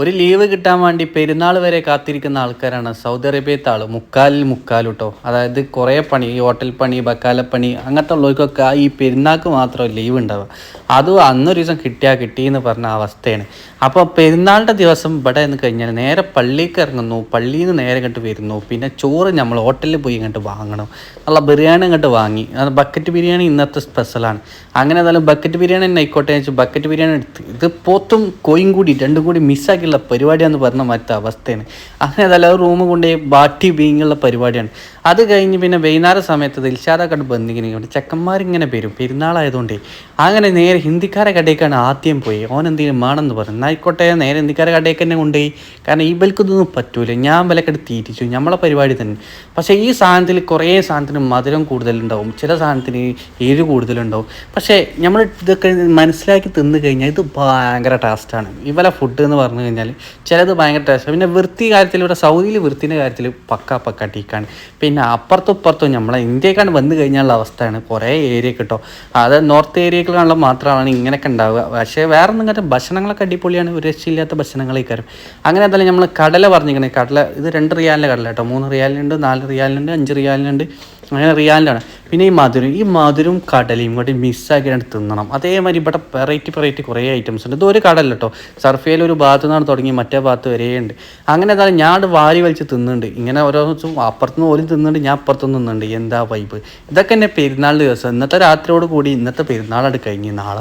ഒരു ലീവ് കിട്ടാൻ വേണ്ടി പെരുന്നാൾ വരെ കാത്തിരിക്കുന്ന ആൾക്കാരാണ്. സൗദി അറേബ്യത്തെ ആൾ മുക്കാലിൽ മുക്കാൽ കേട്ടോ അതായത് കുറേ പണി ഈ ഹോട്ടൽ പണി ബക്കാലപ്പണി അങ്ങനത്തെ ഉള്ളവർക്കൊക്കെ ഈ പെരുന്നാൾക്ക് മാത്രം ലീവ് ഉണ്ടാവുക. അതും അന്നൊരു ദിവസം കിട്ടിയാൽ കിട്ടി എന്ന് പറഞ്ഞ അവസ്ഥയാണ്. അപ്പോൾ പെരുന്നാളിന്റെ ദിവസം ഇവിടെ നിന്ന് കഴിഞ്ഞാൽ നേരെ പള്ളിക്ക് ഇറങ്ങുന്നു. പള്ളിയിൽ നിന്ന് നേരെ ഇങ്ങോട്ട് വരുന്നു. പിന്നെ ചോറ് നമ്മൾ ഹോട്ടലിൽ പോയി ഇങ്ങോട്ട് വാങ്ങണം. നല്ല ബിരിയാണി ഇങ്ങോട്ട് വാങ്ങി. ബക്കറ്റ് ബിരിയാണി ഇന്നത്തെ സ്പെഷ്യലാണ് അങ്ങനെ ഏതായാലും ബക്കറ്റ് ബിരിയാണി തന്നെ ആയിക്കോട്ടെ വെച്ചാൽ ബക്കറ്റ് ബിരിയാണി എടുത്ത് ഇത് പോത്തും കോയും കൂടി രണ്ടും കൂടി മിസ്സാക്കിയുള്ള പരിപാടിയാന്ന് പറഞ്ഞ മറ്റേ അവസ്ഥയാണ്. അങ്ങനെ ഏതായാലും റൂം കൊണ്ട് ബാട്ടി ബീങ്ങുള്ള പരിപാടിയാണ്. അത് കഴിഞ്ഞ് പിന്നെ വൈകുന്നേരം സമയത്ത് ദിൽഷാദ കണ്ട് ബന്ധിങ്ങനെ ചെക്കന്മാരിങ്ങനെ വരും. പെരുന്നാളായതുകൊണ്ടേ. അങ്ങനെ നേരെ ഹിന്ദിക്കാരെ കടയിലേക്കാണ് ആദ്യം പോയി. ഓൻ എന്തെങ്കിലും വേണമെന്ന് പറഞ്ഞു. എന്നായിക്കോട്ടെ നേരെ ഹിന്ദിക്കാരെ കടയിലേക്ക് തന്നെ കൊണ്ടുപോയി. കാരണം ഇതൊന്നും പറ്റൂല. ഞാൻ വിലക്കെട്ട് തീറ്റിച്ചു. നമ്മളെ പരിപാടി തന്നെ. പക്ഷേ ഈ സാധനത്തിൽ കുറേ സാധനത്തിന് മധുരം കൂടുതലുണ്ടാവും. ചില സാധനത്തിന് എരിവ് കൂടുതലുണ്ടാവും. പക്ഷേ നമ്മൾ ഇതൊക്കെ മനസ്സിലാക്കി തിന്നു കഴിഞ്ഞാൽ ഇത് ഭയങ്കര ടേസ്റ്റാണ് ഇവലെ ഫുഡ് എന്ന് പറഞ്ഞു കഴിഞ്ഞാൽ ചിലത് ഭയങ്കര ടേസ്റ്റ് പിന്നെ വൃത്തി കാര്യത്തിൽ ഇവിടെ സൗദിയിൽ വൃത്തിന്റെ കാര്യത്തിൽ പക്ക പക്ക ടീക്കാണ്. പിന്നെ അപ്പുറത്തും ഇപ്പുറത്തും നമ്മളെ ഇന്ത്യക്കാണ് വന്നു കഴിഞ്ഞാലുള്ള അവസ്ഥയാണ്. കുറേ ഏരിയ കിട്ടും അത് നോർത്ത് ഏരിയകളിലുള്ള മാത്രമാണ് ഇങ്ങനെയൊക്കെ ഉണ്ടാവുക. പക്ഷേ വേറെ ഒന്നും കാര്യം ഭക്ഷണങ്ങളൊക്കെ അടിപൊളിയാണ്. ഒരു രക്ഷയില്ലാത്ത ഭക്ഷണങ്ങളെ കാര്യം അങ്ങനെ അതല്ല നമ്മൾ കടല പറഞ്ഞിരിക്കണേ. കടല ഇത് രണ്ട് റിയാലിന്റെ കടല കേട്ടോ. മൂന്ന് റിയാലിനുണ്ട് നാല് റിയാലിനുണ്ട് അഞ്ച് റിയാലിനുണ്ട്. അങ്ങനെ റിയാലിലാണ് പിന്നെ ഈ മധുരം. ഈ മധുരം കടലയും കൂടി മിസ്സാക്കിയിട്ട് തിന്നണം. അതേമാതിരി ഇവിടെ വെറൈറ്റി വെറൈറ്റി കുറേ ഐറ്റംസ് ഉണ്ട്. ഇത് ഒരു കടല കേട്ടോ. സർഫയിൽ ഒരു ഭാഗത്തു നിന്നാണ് തുടങ്ങി മറ്റേ ഭാഗത്ത് വരെയുണ്ട് അങ്ങനെ എന്തായാലും ഞാൻ വാരി വലിച്ച് തിന്നുന്നുണ്ട്. ഇങ്ങനെ ഓരോ അപ്പുറത്തുനിന്ന് ഓരും തിന്നുന്നുണ്ട്. ഞാൻ അപ്പുറത്തുനിന്ന് തിന്നുന്നുണ്ട്. എന്താ വൈബ് ഇതൊക്കെ തന്നെ പെരുന്നാൾ ദിവസം. ഇന്നത്തെ രാത്രിയോട് കൂടി ഇന്നത്തെ പെരുന്നാളാണ് കഴിഞ്ഞ് നാളെ.